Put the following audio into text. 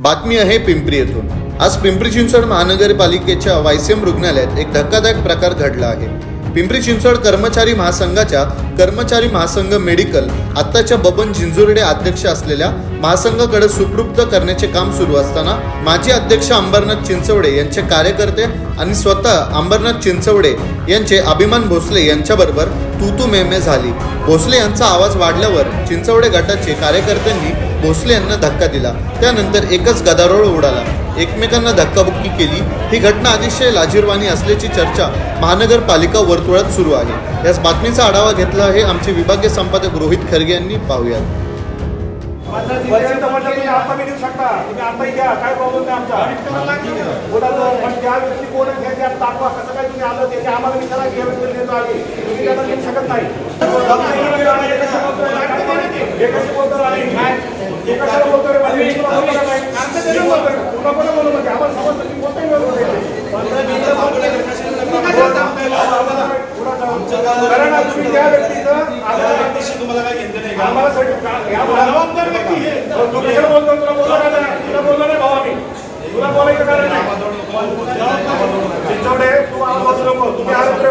बातमी आहे पिंपरी येथून. आज पिंपरी चिंचवड महानगरपालिकेच्या वायसीएम रुग्णालयात एक धक्कादायक प्रकार घडला आहे. पिंपरी चिंचवड कर्मचारी महासंघाच्या कर्मचारी महासंघ मेडिकल आत्ताच्या बबन जिंजुर्डे अध्यक्ष असलेल्या महासंघाकडे सुप्रुप्त करण्याचे काम सुरू असताना माजी अध्यक्ष अंबरनाथ चिंचवडे यांचे कार्यकर्ते आणि स्वतः अंबरनाथ चिंचवडे यांचे अभिमान भोसले यांच्याबरोबर तू मेमे मे झाली. भोसले यांचा आवाज वाढल्यावर चिंचवडे गटाचे कार्यकर्त्यांनी भोसले यांना धक्का दिला. त्यानंतर एकच गदारोळ उडाला. एकमेकांना धक्काबुक्की केली. ही घटना अतिशय लाजीरवाणी असल्याची चर्चा महानगरपालिका वर्तुळात सुरू आहे. याच बातमीचा आढावा घेतला आहे आमचे विभागीय संपादक रोहित खरगे यांनी पाहूयात. वरिष्ठ मंडळ तुम्ही आता बी देऊ शकता. तुम्ही आता घ्या. काय प्रॉब्लेम नाही आमचा. पण ज्या व्यक्ती कोण त्याच्यात दाखवा. कसं काय तुम्ही आलं त्याचे आम्हाला विचारा घ्या व्यक्ती देतो आम्ही. तुम्ही त्यांना देऊ शकत नाही. हे कसे बोलतो आणि हे कशाला बोलतो रे म्हणजे तुला बोलतो का नाही? मी बोलतोय. तुला कोणी बोलू म्हणजे आम्हाला समजतं की कोणत्याही वेळेवर बोलतो. कारण तुम्ही त्या व्यक्तीचं आम्हाला आम्हाला सर्टिफिकेट- या जबाबदार व्यक्ती हे. तू कशाला बोलतो तुला बोललो का नाही? तुला बोललो नाही भाऊ आम्ही तुला बोलायचं कारण नाही चिंचवडे तू आवाज वाचू नको. तुम्ही आरोप